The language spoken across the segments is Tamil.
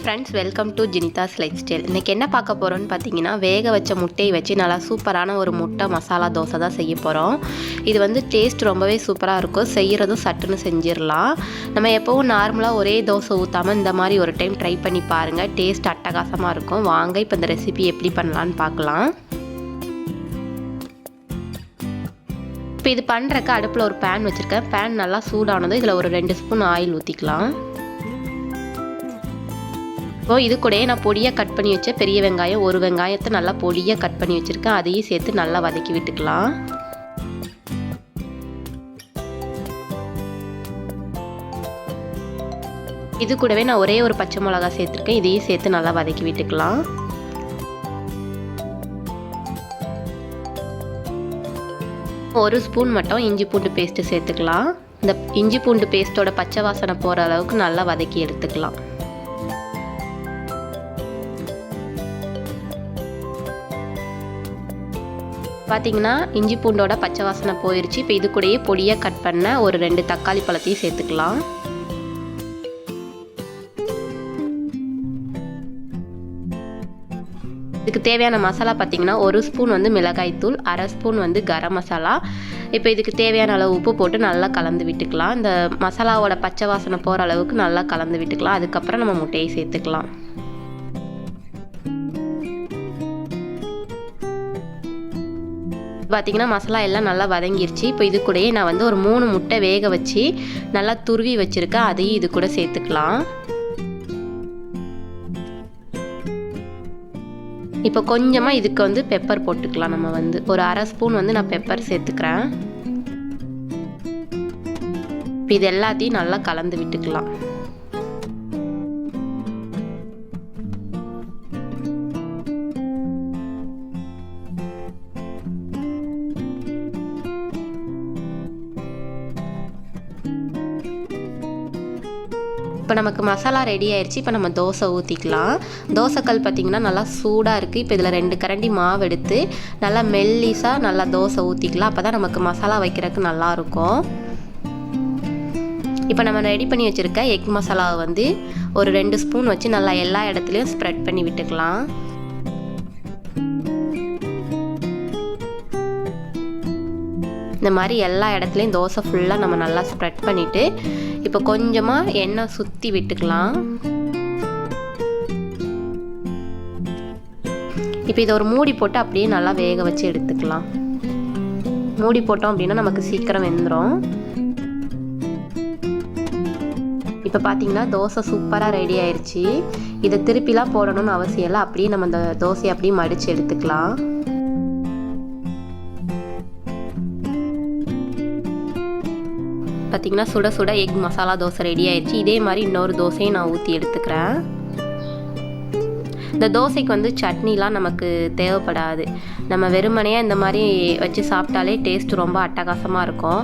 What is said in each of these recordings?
ஃப்ரெண்ட்ஸ் வெல்கம் டு ஜினிதாஸ் லைஃப் ஸ்டைல் இன்றைக்கி என்ன பார்க்க போகிறோன்னு பார்த்தீங்கன்னா வேக வச்ச முட்டையை வச்சு நல்லா சூப்பரான ஒரு முட்டை மசாலா தோசை தான் செய்ய போகிறோம் இது வந்து டேஸ்ட் ரொம்பவே சூப்பராக இருக்கும். செய்கிறதும் சட்டுன்னு செஞ்சிடலாம். நம்ம எப்போவும் நார்மலாக ஒரே தோசை ஊற்றாமல் இந்த மாதிரி ஒரு டைம் ட்ரை பண்ணி பாருங்கள் டேஸ்ட் அட்டகாசமாக இருக்கும். வாங்க இப்போ இந்த ரெசிபி எப்படி பண்ணலான்னு பார்க்கலாம். இப்போ இது பண்ணுறக்கு அடுப்பில் ஒரு பேன் வச்சுருக்கேன். பேன் நல்லா சூடானதும் இதில் ஒரு ரெண்டு ஸ்பூன் ஆயில் ஊற்றிக்கலாம் இப்போ இது கூடயே நான் பொடியாக கட் பண்ணி வச்ச பெரிய வெங்காயம். ஒரு வெங்காயத்தை நல்லா பொடியாக கட் பண்ணி வச்சுருக்கேன். அதையும் சேர்த்து நல்லா வதக்கி விட்டுக்கலாம். இது கூடவே நான் ஒரே ஒரு பச்சை மிளகா சேர்த்துருக்கேன். இதையும் சேர்த்து நல்லா வதக்கி விட்டுக்கலாம். ஒரு ஸ்பூன் மட்டும் இஞ்சி பூண்டு பேஸ்ட்டு சேர்த்துக்கலாம். இந்த இஞ்சி பூண்டு பேஸ்ட்டோட பச்சை வாசனை போகிற அளவுக்கு நல்லா வதக்கி எடுத்துக்கலாம். பார்த்தீங்கன்னா இஞ்சி பூண்டோட பச்சை வாசனை போயிடுச்சு இப்போ இது கூடயே பொடியாக கட் பண்ண ஒரு ரெண்டு தக்காளி பழத்தையும் சேர்த்துக்கலாம். இதுக்கு தேவையான மசாலா பார்த்தீங்கன்னா ஒரு ஸ்பூன் வந்து மிளகாய் தூள் அரை ஸ்பூன் வந்து கரம் மசாலா. இப்போ இதுக்கு தேவையான அளவு உப்பு போட்டு நல்லா கலந்து விட்டுக்கலாம். இந்த மசாலாவோட பச்சை வாசனை போகிற அளவுக்கு நல்லா கலந்து விட்டுக்கலாம். அதுக்கப்புறம் நம்ம முட்டையை சேர்த்துக்கலாம். பார்த்திங்கன்னா மசாலா எல்லாம் நல்லா வதங்கிருச்சு. இப்போ இது கூடயே நான் வந்து ஒரு மூணு முட்டை வேக வச்சு நல்லா துருவி வச்சுருக்கேன் அதையும் இது கூட சேர்த்துக்கலாம். இப்போ கொஞ்சமாக இதுக்கு வந்து பெப்பர் போட்டுக்கலாம் நம்ம வந்து. ஒரு அரை ஸ்பூன் வந்து நான் பெப்பர் சேர்த்துக்கிறேன். இப்போ இது எல்லாத்தையும் நல்லா கலந்து விட்டுக்கலாம். இப்போ நமக்கு மசாலா ரெடி ஆயிடுச்சு இப்போ நம்ம தோசை ஊற்றிக்கலாம் தோசைக்கல் பார்த்திங்கன்னா நல்லா சூடாக இருக்குது இப்போ இதில் ரெண்டு கரண்டி மாவு எடுத்து நல்லா மெல்லிஸாக நல்லா தோசை ஊற்றிக்கலாம் அப்போ தான் நமக்கு மசாலா வைக்கிறதுக்கு நல்லாயிருக்கும் இப்போ நம்ம ரெடி பண்ணி வச்சுருக்க எக் மசாலாவை வந்து ஒரு ரெண்டு ஸ்பூன் வச்சு நல்லா எல்லா இடத்துலையும் ஸ்ப்ரெட் பண்ணி விட்டுக்கலாம். இந்த மாதிரி எல்லா இடத்துலையும் தோசை ஃபுல்லாக நம்ம நல்லா ஸ்ப்ரெட் பண்ணிவிட்டு இப்போ கொஞ்சமாக எண்ணெய் சுற்றி விட்டுக்கலாம். இப்போ இதை ஒரு மூடி போட்டு அப்படியே நல்லா வேக வச்சு எடுத்துக்கலாம். மூடி போட்டோம் அப்படின்னா நமக்கு சீக்கிரம் வெந்துடும் இப்போ பார்த்தீங்கன்னா தோசை சூப்பராக ரெடி ஆயிடுச்சு இதை திருப்பிலாம் போடணும்னு அவசியம் இல்லை. அப்படியே நம்ம இந்த தோசையை அப்படியே மடித்து எடுத்துக்கலாம். பார்த்திங்கன்னா சுட சுட எக் மசாலா தோசை ரெடி ஆயிடுச்சு இதே மாதிரி இன்னொரு தோசையும் நான் ஊற்றி எடுத்துக்கிறேன். இந்த தோசைக்கு வந்து சட்னிலாம் நமக்கு தேவைப்படாது. நம்ம வெறுமனையாக இந்த மாதிரி வச்சு சாப்பிட்டாலே டேஸ்ட் ரொம்ப அட்டகாசமாக இருக்கும்.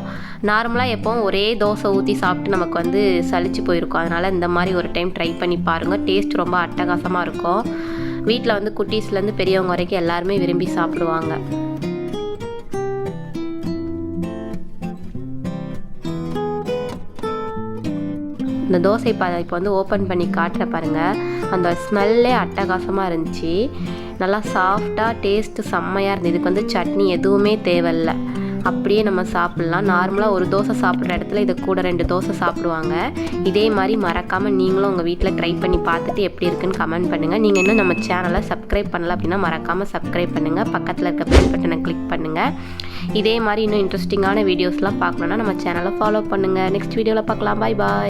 நார்மலாக எப்போவும் ஒரே தோசை ஊற்றி சாப்பிட்டு நமக்கு வந்து சளிச்சு போயிருக்கும். அதனால் இந்த மாதிரி ஒரு டைம் ட்ரை பண்ணி பாருங்கள் டேஸ்ட் ரொம்ப அட்டகாசமாக இருக்கும். வீட்டில் வந்து குட்டீஸ்லேருந்து பெரியவங்க வரைக்கும் எல்லாருமே விரும்பி சாப்பிடுவாங்க. இந்த தோசை பா இப்போ வந்து ஓப்பன் பண்ணி காட்டுற பாருங்கள் அந்த ஸ்மெல்லே அட்டகாசமாக இருந்துச்சு. நல்லா சாஃப்டாக டேஸ்ட்டு செம்மையாக இருந்தது. இதுக்கு வந்து சட்னி எதுவுமே தேவையில்ல. அப்படியே நம்ம சாப்பிட்லாம். நார்மலாக ஒரு தோசை சாப்பிட்ற இடத்துல இது கூட ரெண்டு தோசை சாப்பிடுவாங்க. இதே மாதிரி மறக்காமல் நீங்களும் உங்கள் வீட்டில் ட்ரை பண்ணி பார்த்துட்டு எப்படி இருக்குன்னு கமெண்ட் பண்ணுங்கள் நீங்கள் இன்னும் நம்ம சேனலை சப்ஸ்கிரைப் பண்ணல அப்படின்னா மறக்காமல் சப்ஸ்கிரைப் பண்ணுங்கள் பக்கத்தில் இருக்க பெல் பட்டனை கிளிக் பண்ணுங்கள் இதே மாதிரி இன்னும் இன்ட்ரெஸ்டிங்கான வீடியோஸ்லாம் பார்க்கணுன்னா நம்ம சேனலை ஃபாலோ பண்ணுங்கள் நெக்ஸ்ட் வீடியோவில் பார்க்கலாம். பாய் பாய்